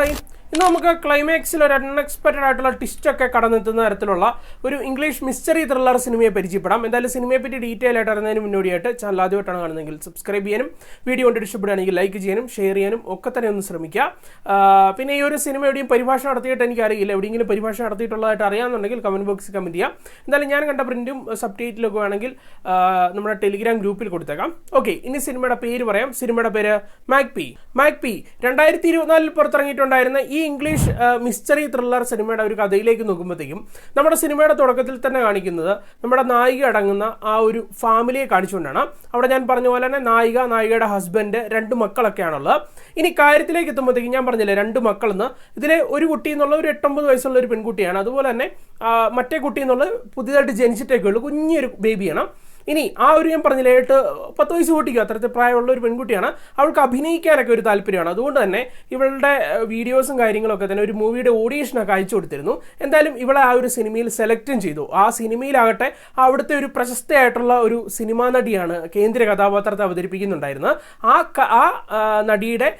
Ai, ഇന്ന് നമുക്ക് ക്ലൈമാക്സിൽ ഒരു അൺഎക്സ്പെക്റ്റഡ് ആയിട്ടുള്ള ട്വിസ്റ്റ് ഒക്കെ കടന്നെത്തുന്ന തരത്തിലുള്ള ഒരു ഇംഗ്ലീഷ് മിസ്റ്ററി ത്രില്ലർ സിനിമയെ പരിചയപ്പെടാം. എന്തായാലും സിനിമയെ പറ്റി ഡീറ്റെയിൽ ആയിട്ട് അറിയുന്നതിന് മുന്നോടിയായിട്ട് ചാനൽ ആദ്യമായിട്ടാണ് കാണുന്നതെങ്കിൽ സബ്സ്ക്രൈബ് ചെയ്യാനും വീഡിയോ കൊണ്ട് ഇഷ്ടപ്പെടുകയാണെങ്കിൽ ലൈക്ക് ചെയ്യാനും ഷെയർ ചെയ്യാനും ഒക്കെ തന്നെ ഒന്ന് ശ്രമിക്കുക. പിന്നെ ഈ ഒരു സിനിമ എവിടെയും പരിഭാഷ നടത്തിയിട്ട് എനിക്ക് അറിയില്ല എവിടെയെങ്കിലും പരിഭാഷ നടത്തിയിട്ടുള്ളതായിട്ട് അറിയാമെന്നുണ്ടെങ്കിൽ കമന്റ് ബോക്സിൽ കമന്റ് ചെയ്യാം. എന്തായാലും ഞാൻ കണ്ട പ്രിന്റും സബ് ടൈറ്റിലൊക്കെ വേണമെങ്കിൽ നമ്മുടെ ടെലിഗ്രാം ഗ്രൂപ്പിൽ കൊടുത്തേക്കാം. ഓക്കെ ഇനി സിനിമയുടെ പേര് പറയാം. സിനിമയുടെ പേര് മാക് പി മാക് പി രണ്ടായിരത്തി ഇരുപത്തിനാലിൽ പുറത്തിറങ്ങിയിട്ടുണ്ടായിരുന്ന ഈ ഇംഗ്ലീഷ് മിസ്റ്ററി ത്രില്ലർ സിനിമയുടെ ഒരു കഥയിലേക്ക് നോക്കുമ്പോഴത്തേക്കും നമ്മുടെ സിനിമയുടെ തുടക്കത്തിൽ തന്നെ കാണിക്കുന്നത് നമ്മുടെ നായിക അടങ്ങുന്ന ആ ഒരു ഫാമിലിയെ കാണിച്ചുകൊണ്ടാണ്. അവിടെ ഞാൻ പറഞ്ഞ പോലെ തന്നെ നായിക നായികയുടെ ഹസ്ബൻഡ് രണ്ട് മക്കളൊക്കെയാണുള്ളത്. ഇനി കാര്യത്തിലേക്ക് എത്തുമ്പോഴത്തേക്കും ഞാൻ പറഞ്ഞില്ലേ രണ്ട് മക്കളെന്ന്. ഇതിലെ ഒരു കുട്ടി എന്നുള്ള ഒരു എട്ടൊമ്പത് വയസ്സുള്ള ഒരു പെൺകുട്ടിയാണ്. അതുപോലെ തന്നെ മറ്റേ കുട്ടി എന്നുള്ളത് പുതിയതായിട്ട് ജനിച്ചിട്ടേക്കുള്ളൂ. കുഞ്ഞൊരു ബേബിയാണ് ഇനി ആ ഒരു ഞാൻ പറഞ്ഞില്ല എട്ട് പത്ത് വയസ്സ് കൂട്ടിക്കോ അത്തരത്തിൽ പ്രായമുള്ള ഒരു പെൺകുട്ടിയാണ്. അവൾക്ക് അഭിനയിക്കാനൊക്കെ ഒരു താല്പര്യമാണ്. അതുകൊണ്ട് തന്നെ ഇവളുടെ വീഡിയോസും കാര്യങ്ങളൊക്കെ തന്നെ ഒരു മൂവിയുടെ ഓഡിയേഷനൊക്കെ അയച്ചു കൊടുത്തിരുന്നു. എന്തായാലും ഇവളെ ആ ഒരു സിനിമയിൽ സെലക്റ്റും ചെയ്തു. ആ സിനിമയിലാകട്ടെ അവിടുത്തെ ഒരു പ്രശസ്തയായിട്ടുള്ള ഒരു സിനിമാ നടിയാണ് കേന്ദ്ര കഥാപാത്രത്തെ അവതരിപ്പിക്കുന്നുണ്ടായിരുന്നത്. ആ ആ നടിയുടെ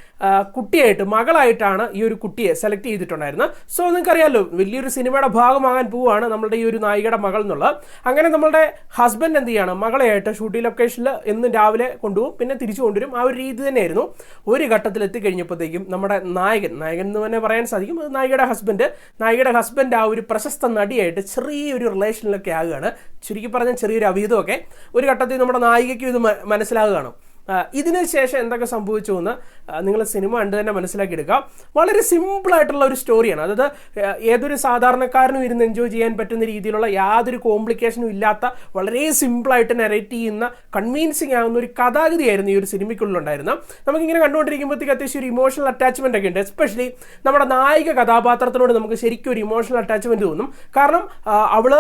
കുട്ടിയായിട്ട് മകളായിട്ടാണ് ഈ ഒരു കുട്ടിയെ സെലക്ട് ചെയ്തിട്ടുണ്ടായിരുന്നത്. സോ നിങ്ങൾക്കറിയാമല്ലോ വലിയൊരു സിനിമയുടെ ഭാഗമാകാൻ പോവുകയാണ് നമ്മളുടെ ഈ ഒരു നായികയുടെ മകൾ എന്നുള്ളത്. അങ്ങനെ നമ്മളുടെ ഹസ്ബൻഡ് എന്ത് മകളെയായിട്ട് ഷൂട്ടിംഗ് ലൊക്കേഷനിൽ എന്നും രാവിലെ കൊണ്ടുപോകും. പിന്നെ തിരിച്ചു കൊണ്ടുവരും. ആ ഒരു രീതി തന്നെയായിരുന്നു. ഒരു ഘട്ടത്തിൽ എത്തിക്കഴിഞ്ഞപ്പോഴത്തേക്കും നമ്മുടെ നായകൻ നായകൻ എന്ന് തന്നെ പറയാൻ സാധിക്കും. നായികയുടെ ഹസ്ബൻഡ് നായികയുടെ ഹസ്ബൻഡ് ആ ഒരു പ്രശസ്ത നടിയായിട്ട് ചെറിയൊരു റിലേഷനിലൊക്കെ ആകുകയാണ്. ചുരുക്കി പറഞ്ഞാൽ ചെറിയൊരു അവീതമൊക്കെ ഒരു ഘട്ടത്തിൽ നമ്മുടെ നായികയ്ക്കും ഇത് മനസ്സിലാകുകയാണ്. ഇതിന് ശേഷം എന്തൊക്കെ സംഭവിച്ചു എന്ന് നിങ്ങൾ സിനിമ കണ്ട് തന്നെ മനസ്സിലാക്കിയെടുക്കുക വളരെ സിമ്പിളായിട്ടുള്ള ഒരു സ്റ്റോറിയാണ് അതായത് ഏതൊരു സാധാരണക്കാരനും ഇരുന്ന് എൻജോയ് ചെയ്യാൻ പറ്റുന്ന രീതിയിലുള്ള യാതൊരു കോംപ്ലിക്കേഷനും ഇല്ലാത്ത വളരെ സിമ്പിളായിട്ട് നെറേറ്റ് ചെയ്യുന്ന കൺവീൻസിങ് ആകുന്ന ഒരു കഥാഗതിയായിരുന്നു ഈ ഒരു സിനിമയ്ക്കുള്ളിലുണ്ടായിരുന്നത്. നമുക്കിങ്ങനെ കണ്ടുകൊണ്ടിരിക്കുമ്പോഴത്തേക്ക് അത്യാവശ്യം ഒരു ഇമോഷണൽ അറ്റാച്ച്മെന്റ് ഒക്കെ ഉണ്ട്. എസ്പെഷ്യലി നമ്മുടെ നായിക കഥാപാത്രത്തിനോട് നമുക്ക് ശരിക്കും ഒരു ഇമോഷണൽ അറ്റാച്ച്മെന്റ് തോന്നും. കാരണം അവൾ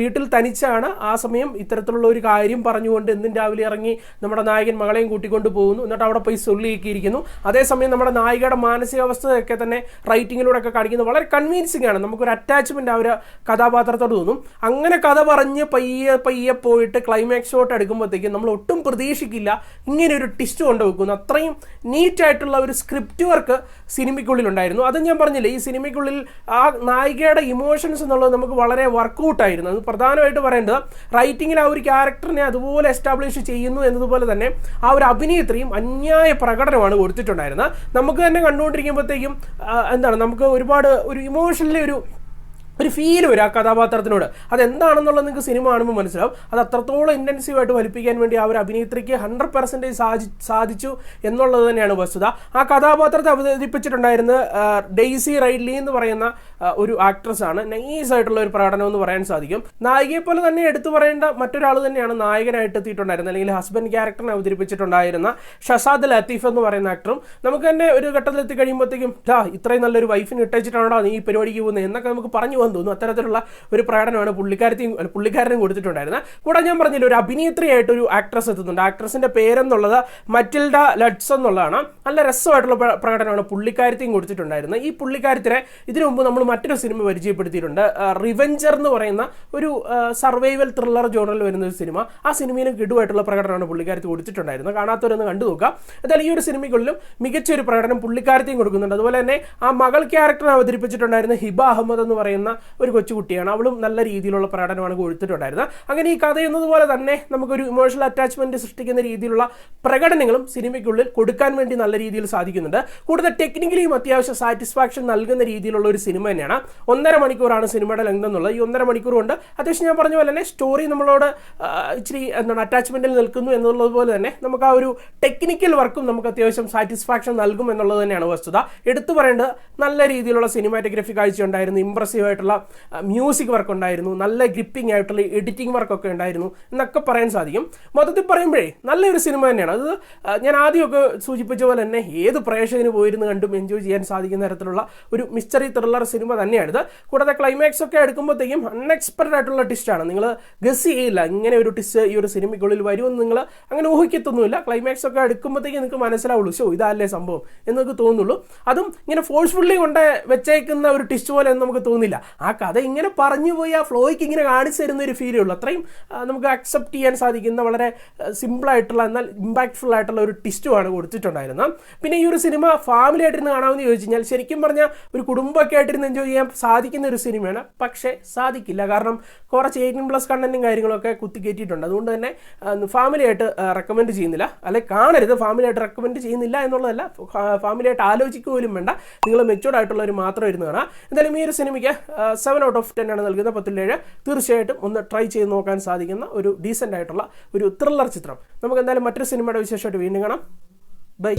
വീട്ടിൽ തനിച്ചാണ് ആ സമയം ഇത്തരത്തിലുള്ള ഒരു കാര്യം പറഞ്ഞുകൊണ്ട് എന്നും രാവിലെ ഇറങ്ങി നമ്മുടെ നായകൻ മകളെയും കൂട്ടിക്കൊണ്ട് പോകുന്നു. എന്നിട്ട് അവിടെ പോയി സൊല്ലിയിരിക്കുന്നു അതേസമയം നമ്മുടെ നായികയുടെ മാനസികാവസ്ഥയൊക്കെ തന്നെ റൈറ്റിങ്ങിലൂടെ ഒക്കെ കാണിക്കുന്നത് വളരെ കൺവീൻസിംഗ് ആണ്. നമുക്കൊരു അറ്റാച്ച്മെന്റ് ആ ഒരു കഥാപാത്രത്തോട് തോന്നും. അങ്ങനെ കഥ പറഞ്ഞ് പയ്യെ പയ്യെ പോയിട്ട് ക്ലൈമാക്സോട്ട് എടുക്കുമ്പോഴത്തേക്കും നമ്മൾ ഒട്ടും പ്രതീക്ഷിക്കില്ല. ഇങ്ങനെ ഒരു ടിസ്റ്റ് കൊണ്ടുവെക്കുന്നു. അത്രയും നീറ്റായിട്ടുള്ള ഒരു സ്ക്രിപ്റ്റ് വർക്ക് സിനിമയ്ക്കുള്ളിൽ ഉണ്ടായിരുന്നു അത് ഞാൻ പറഞ്ഞില്ലേ ഈ സിനിമയ്ക്കുള്ളിൽ ആ നായികയുടെ ഇമോഷൻസ് എന്നുള്ളത് നമുക്ക് വളരെ വർക്കൗട്ടായിരുന്നു അത് പ്രധാനമായിട്ട് പറയേണ്ടത് റൈറ്റിങ്ങിൽ ആ ഒരു ക്യാരക്ടറിനെ അതുപോലെ എസ്റ്റാബ്ലിഷ് ചെയ്യുന്നു എന്നതുപോലെ തന്നെ ഒരു അഭിനേത്രിയും അന്യായ പ്രകടനമാണ് കൊടുത്തിട്ടുണ്ടായിരുന്നത്. നമുക്ക് തന്നെ കണ്ടുകൊണ്ടിരിക്കുമ്പോഴത്തേക്കും എന്താണ് നമുക്ക് ഒരുപാട് ഒരു ഇമോഷണലി ഒരു ഒരു ഫീൽ വരും ആ കഥാപാത്രത്തിനോട്. അതെന്താണെന്നുള്ളത് നിങ്ങൾക്ക് സിനിമ കാണുമ്പോൾ മനസ്സിലാവും. അത് അത്രത്തോളം ഇന്റൻസീവായിട്ട് വലിപ്പിക്കാൻ വേണ്ടി ആ ഒരു അഭിനേത്രിക്ക് ഹൺഡ്രഡ് പെർസെന്റേജ് സാധി സാധിച്ചു എന്നുള്ളത് തന്നെയാണ് വസ്തുത. ആ കഥാപാത്രത്തെ അവതരിപ്പിച്ചിട്ടുണ്ടായിരുന്ന ഡെയ്സി റൈഡ്ലി എന്ന് പറയുന്ന ഒരു ആക്ട്രസ് ആണ്. നൈസ് ആയിട്ടുള്ള ഒരു പ്രകടനം എന്ന് പറയാൻ സാധിക്കും. നായികയെ പോലെ തന്നെ എടുത്തു പറയേണ്ട മറ്റൊരാൾ തന്നെയാണ് നായകനായിട്ട് എത്തിയിട്ടുണ്ടായിരുന്നത്. അല്ലെങ്കിൽ ഹസ്ബൻഡ് ക്യാരക്ടറിനെ അവതരിപ്പിച്ചിട്ടുണ്ടായിരുന്ന ഷസാദ് ലത്തീഫ് എന്ന് പറയുന്ന ആക്ടറും നമുക്ക് തന്നെ ഒരു ഘട്ടത്തിൽ എത്തി കഴിയുമ്പോഴത്തേക്കും ഇത്രയും നല്ലൊരു വൈഫിന് ഇട്ടേച്ചിട്ടാണോ നീ ഈ പരിപാടിക്ക് പോകുന്നത്? എന്നൊക്കെ നമുക്ക് പറഞ്ഞു പോകാൻ തോന്നുന്നു. അത്തരത്തിലുള്ള ഒരു പ്രകടനമാണ് പുള്ളിക്കാരത്തെയും പുള്ളിക്കാരനും കൊടുത്തിട്ടുണ്ടായിരുന്നത്. കൂടെ ഞാൻ പറഞ്ഞില്ല ഒരു അഭിനേത്രിയായിട്ട് ഒരു ആക്ട്രസ് എത്തുന്നുണ്ട്. ആക്ട്രസിന്റെ പേരെന്നുള്ളത് മറ്റിൽഡ ലഡ്സ് എന്നുള്ളതാണ്. നല്ല രസമായിട്ടുള്ള പ്രകടനമാണ് പുള്ളിക്കാരത്തെയും കൊടുത്തിട്ടുണ്ടായിരുന്നത്. ഈ പുള്ളിക്കാരത്തിനെ ഇതിനു മുമ്പ് നമ്മൾ മറ്റൊരു സിനിമ പരിചയപ്പെടുത്തിയിട്ടുണ്ട്. റിവെഞ്ചർ എന്ന് പറയുന്ന ഒരു സർവൈവൽ ത്രില്ലർ ജോണറിൽ വരുന്ന ഒരു സിനിമ. ആ സിനിമയിലും കിടുവായിട്ടുള്ള പ്രകടനമാണ് പുള്ളിക്കാരത്തി കൊടുത്തിട്ടുണ്ടായിരുന്നത്. കാണാത്തവരൊന്ന് കണ്ടു നോക്കുക എന്തായാലും ഈ ഒരു സിനിമകളിലും മികച്ച ഒരു പ്രകടനം പുള്ളിക്കാരത്തെയും കൊടുക്കുന്നുണ്ട്. അതുപോലെ തന്നെ ആ മകൾ ക്യാരക്ടർ അവതരിപ്പിച്ചിട്ടുണ്ടായിരുന്ന ഹിബ അഹമ്മദ് എന്ന് പറയുന്ന ഒരു കൊച്ചുകുട്ടിയാണ് അവളും നല്ല രീതിയിലുള്ള പ്രകടനമാണ് കൊടുത്തിട്ടുണ്ടായിരുന്നത് അങ്ങനെ ഈ കഥ എന്നതുപോലെ തന്നെ നമുക്കൊരു ഇമോഷണൽ അറ്റാച്ച്മെന്റ് സൃഷ്ടിക്കുന്ന രീതിയിലുള്ള പ്രകടനങ്ങളും സിനിമയ്ക്കുള്ളിൽ കൊടുക്കാൻ വേണ്ടി നല്ല രീതിയിൽ സാധിക്കുന്നുണ്ട്. കൂടുതൽ ടെക്നിക്കലിയും അത്യാവശ്യം സാറ്റിസ്ഫാക്ഷൻ നൽകുന്ന രീതിയിലുള്ള ഒരു സിനിമ തന്നെയാണ്. ഒന്നര മണിക്കൂറാണ് സിനിമയുടെ ലെങ്ത് എന്നുള്ളത്. ഈ ഒന്നര മണിക്കൂർ കൊണ്ട് അത്യാവശ്യം ഞാൻ പറഞ്ഞ പോലെ തന്നെ സ്റ്റോറി നമ്മളോട് ഇച്ചിരി എന്താണ് അറ്റാച്ച്മെന്റിൽ നിൽക്കുന്നു എന്നുള്ളതുപോലെ തന്നെ നമുക്ക് ആ ഒരു ടെക്നിക്കൽ വർക്കും നമുക്ക് അത്യാവശ്യം സാറ്റിസ്ഫാക്ഷൻ നൽകും എന്നുള്ളത് തന്നെയാണ് വസ്തുത. എടുത്തു പറയേണ്ടത് നല്ല രീതിയിലുള്ള സിനിമാറ്റോഗ്രഫി കാഴ്ച ഉണ്ടായിരുന്നു ഇമ്പ്രസീവ് ആയിട്ടുള്ള മ്യൂസിക് വർക്ക് ഉണ്ടായിരുന്നു. നല്ല ഗ്രിപ്പിംഗ് ആയിട്ടുള്ള എഡിറ്റിംഗ് വർക്കൊക്കെ ഉണ്ടായിരുന്നു എന്നൊക്കെ പറയാൻ സാധിക്കും. മൊത്തത്തിൽ പറയുമ്പോഴേ നല്ലൊരു സിനിമ തന്നെയാണ്. അത് ഞാൻ ആദ്യമൊക്കെ സൂചിപ്പിച്ച പോലെ തന്നെ ഏത് പ്രേക്ഷകന് പോയിരുന്ന് കണ്ടും എൻജോയ് ചെയ്യാൻ സാധിക്കുന്ന തരത്തിലുള്ള ഒരു മിസ്റ്ററി ത്രില്ലർ സിനിമ തന്നെയാണിത് കൂടാതെ ക്ലൈമാക്സ് ഒക്കെ എടുക്കുമ്പോഴത്തേക്കും അൺഎക്സ്പെക്റ്റഡ് ആയിട്ടുള്ള ട്വിസ്റ്റാണ് നിങ്ങൾ ഗസ് ചെയ്യില്ല. ഇങ്ങനെ ഒരു ട്വിസ്റ്റ് ഈ ഒരു സിനിമയ്ക്കുള്ളിൽ വരുമെന്ന് നിങ്ങൾ അങ്ങനെ ഊഹിക്കത്തൊന്നുമില്ല. ക്ലൈമാക്സ് ഒക്കെ എടുക്കുമ്പോഴത്തേക്കും നിങ്ങൾക്ക് മനസ്സിലാവുള്ളൂ. ഷോ ഇതല്ലേ സംഭവം? എന്നൊക്കെ തോന്നുള്ളൂ. അതും ഇങ്ങനെ ഫോഴ്സ്ഫുള്ളി കൊണ്ട് വെച്ചേക്കുന്ന ഒരു ട്വിസ്റ്റ് പോലെ ഒന്നും നമുക്ക് തോന്നില്ല. ആ കഥ ഇങ്ങനെ പറഞ്ഞു പോയി ആ ഫ്ലോയ്ക്ക് ഇങ്ങനെ കാണിച്ചു തരുന്ന ഒരു ഫീലേ ഉള്ളൂ. അത്രയും നമുക്ക് അക്സെപ്റ്റ് ചെയ്യാൻ സാധിക്കുന്ന വളരെ സിമ്പിളായിട്ടുള്ള എന്നാൽ ഇമ്പാക്ട്ഫുൾ ആയിട്ടുള്ള ഒരു ടിസ്റ്റുമാണ് കൊടുത്തിട്ടുണ്ടായിരുന്നത്. പിന്നെ ഈ ഒരു സിനിമ ഫാമിലി ആയിട്ടിരുന്ന് കാണാമെന്ന് ചോദിച്ചു കഴിഞ്ഞാൽ ശരിക്കും പറഞ്ഞാൽ ഒരു കുടുംബമൊക്കെ ആയിട്ടിരുന്ന് എൻജോയ് ചെയ്യാൻ സാധിക്കുന്ന ഒരു സിനിമയാണ് പക്ഷേ സാധിക്കില്ല. കാരണം കുറച്ച് എയ്റ്റീൻ പ്ലസ് കണ്ടന്റും കാര്യങ്ങളൊക്കെ കുത്തിക്കയറ്റിയിട്ടുണ്ട് അതുകൊണ്ട് തന്നെ ഫാമിലി ആയിട്ട് റെക്കമെൻഡ് ചെയ്യുന്നില്ല. അല്ലെ കാണരുത്. ഫാമിലി ആയിട്ട് റെക്കമെൻഡ് ചെയ്യുന്നില്ല എന്നുള്ളതല്ല. ഫാമിലി ആയിട്ട് ആലോചിക്കുക പോലും വേണ്ട. നിങ്ങൾ മെച്ചുവർഡ് ആയിട്ടുള്ളവർ മാത്രം ഇരുന്ന് കാണാം. എന്തായാലും ഈ ഒരു സിനിമയ്ക്ക് സെവൻ ഔട്ട് ഓഫ് ടെൻ ആണ് നൽകുന്നത് പത്തിലേഴ്. തീർച്ചയായിട്ടും ഒന്ന് ട്രൈ ചെയ്ത് നോക്കാൻ സാധിക്കുന്ന ഒരു ഡീസന്റ് ആയിട്ടുള്ള ഒരു ത്രില്ലർ ചിത്രം. നമുക്ക് എന്തായാലും മറ്റൊരു സിനിമയുടെ വിശേഷമായിട്ട് വീണ്ടും കാണാം. ബൈ